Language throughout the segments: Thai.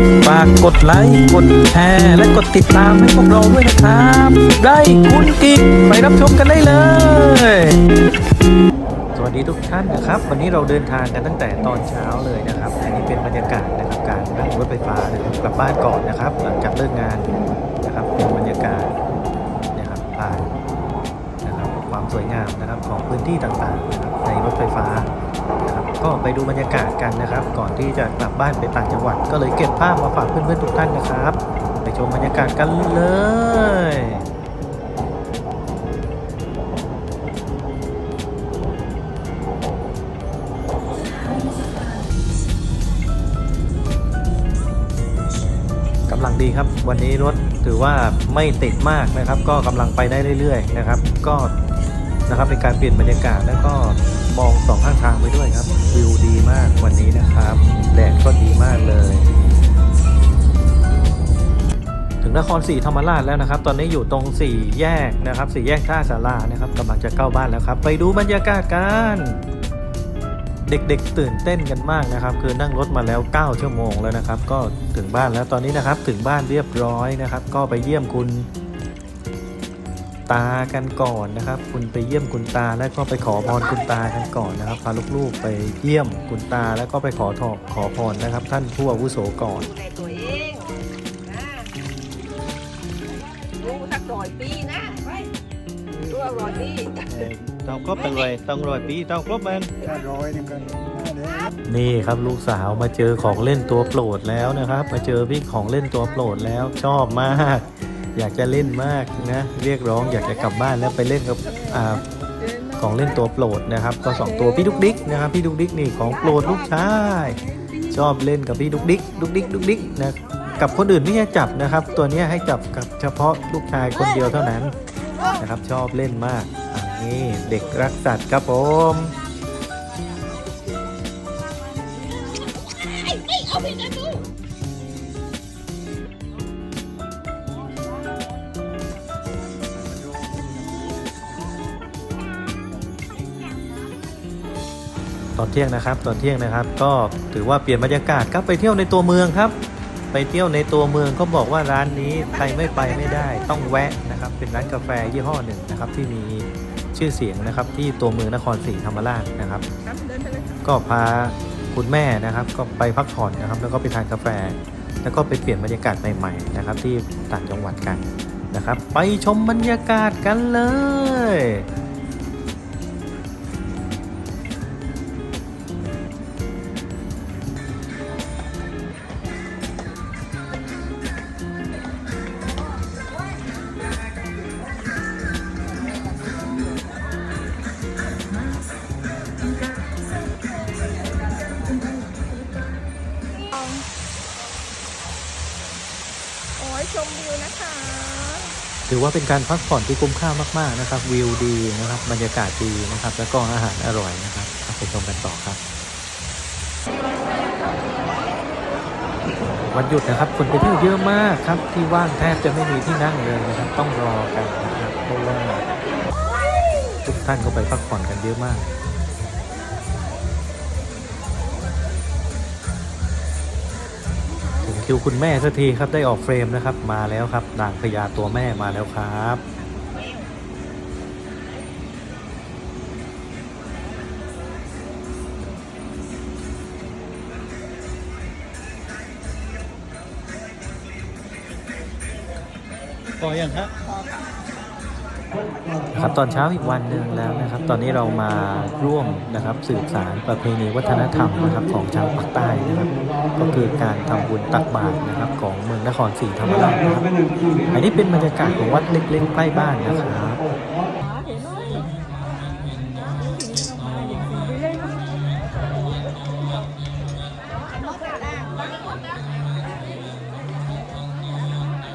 บฝากกดไลค์กดแชร์และกดติดตามให้พวกเราด้วยนะครับ ได้คุณกิ๊กไปรับชมกันได้เลย สวัสดีทุกท่านนะครับ วันนี้เราเดินทางกันตั้งแต่ตอนเช้าเลยนะครับอันนี้เป็นบรรยากาศนะครับการนั่งรถไฟฟ้านะครับกลับบ้านก่อนนะครับ หลังจากเลิกงานนะครับเป็นบรรยากาศนะครับผ่านนะครับความสวยงามนะครับของพื้นที่ต่างๆนะครับในรถไฟฟ้า ก็ไปดูบรรยากาศกันนะครับ ก่อนที่จะกลับบ้านไปต่างจังหวัด ก็เลยเก็บภาพมาฝากเพื่อนๆทุกท่านนะครับ ไปชมบรรยากาศกันเลยกำลังดีครับ วันนี้รถถือว่าไม่ติดมากนะครับ ก็กำลังไปได้เรื่อย ๆ นะครับ ก็นะครับเป็นการเปลี่ยนบรรยากาศแล้วก็ มองสองข้างทางไปด้วยครับ วิวดีมากวันนี้นะครับ แดดก็ดีมากเลย ถึงนครศรีธรรมราชแล้วนะครับ ตอนนี้อยู่ตรงสี่แยกนะครับสี่แยกท่าสารานะครับกำลังจะเข้าบ้านแล้วครับ ไปดูบรรยากาศกันเด็กๆตื่นเต้นกันมากนะครับ คือนั่งรถมาแล้ว 9 ชั่วโมงแล้วนะครับ ก็ถึงบ้านแล้วตอนนี้นะครับ ถึงบ้านเรียบร้อยนะครับ ก็ไปเยี่ยมคุณ ตากันก่อนนะครับ คุณไปเยี่ยมคุณตาแล้วก็ไปขอพรคุณตากันก่อนนะครับพาลูกๆไปเยี่ยมคุณตาแล้วก็ไปขอทอขอพรนะครับ ท่านผู้อาวุโสก่อนดูแลตัวเองนะดูสักร้อยปีนะไปดูว่าร้อยปีต้องครบตั้งเลยต้องรอยปีต้องครบมันถ้าร้อยนึงกันห้าเดือนนี่ครับลูกสาวมาเจอของเล่นตัวโปรดแล้วนะครับ มาเจอพี่ของเล่นตัวโปรดแล้วชอบมาก อยากจะเล่นมากนะเรียกร้องอยากจะกลับบ้านแล้วไปเล่นกับอของเล่นตัวโปรดนะครับ ก็สองตัวพี่ดุกดิกนะครับพี่ดุกดิกนี่ของโปรดลูกชายชอบเล่นกับพี่ดุกดิกดุกดิกดุกดิกนะกับคนอื่นไม่ให้จับนะครับ ตัวนี้ให้จับกับเฉพาะลูกชายคนเดียวเท่านั้นนะครับชอบเล่นมากอันนี้เด็กรักสัตว์ครับผม ตอนเที่ยงนะครับตอนเที่ยงนะครับ ก็ถือว่าเปลี่ยนบรรยากาศครับไปเที่ยวในตัวเมืองครับ ไปเที่ยวในตัวเมืองเขาบอกว่าร้านนี้ใครไม่ไปไม่ได้ ต้องแวะนะครับ เป็นร้านกาแฟยี่ห้อหนึ่งนะครับที่มีชื่อเสียงนะครับที่ตัวเมืองนครศรีธรรมราชนะครับ ก็พาคุณแม่นะครับ ก็ไปพักผ่อนนะครับ แล้วก็ไปทานกาแฟ แล้วก็ไปเปลี่ยนบรรยากาศใหม่ๆนะครับ ที่ต่างจังหวัดกันนะครับ ไปชมบรรยากาศกันเลย ชมวิวนะคะ ถือว่าเป็นการพักผ่อนที่คุ้มค่ามาก ๆนะครับ วิวดีนะครับ บรรยากาศดีนะครับ แล้วก็อาหารอร่อยนะครับไปชมกันต่อครับ วันหยุดนะครับคนไปเที่ยวเยอะมากครับที่ว่างแทบจะไม่มีที่นั่งเลยนะครับต้องรอกันนะครับเพราะว่าทุกท่านก็ไปพักผ่อนกันเยอะมาก คิวคุณแม่สักทีครับได้ออกเฟรมนะครับ มาแล้วครับนางพญาตัวแม่มาแล้วครับพอยังฮะ ครับตอนเช้าอีกวันหนึ่งแล้วนะครับ ตอนนี้เรามาร่วมนะครับสืบสารประเพณีวัฒนธรรมนะครับของชาวภาคใต้นะครับ ก็คือการทำบุญตักบาตรนะครับของเมืองนครศรีธรรมราชนะครับอันนี้เป็นบรรยากาศของวัดเล็กๆใกล้บ้านนะครับ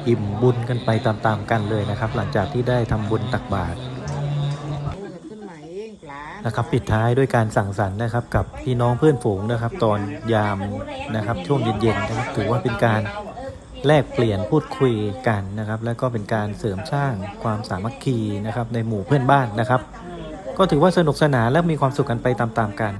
อิ่มบุญกันไปตามๆกันเลยนะครับ หลังจากที่ได้ทำบุญตักบาตรนะครับปิดท้ายด้วยการสั่งสรรค์นะครับ กับพี่น้องเพื่อนฝูงนะครับ ตอนยามนะครับ ช่วงเย็นๆนะครับถือว่าเป็นการแลกเปลี่ยนพูดคุยกันนะครับ แล้วก็เป็นการเสริมสร้างความสามัคคีนะครับ ในหมู่เพื่อนบ้านนะครับ ก็ถือว่าสนุกสนานและมีความสุขกันไปตามๆกัน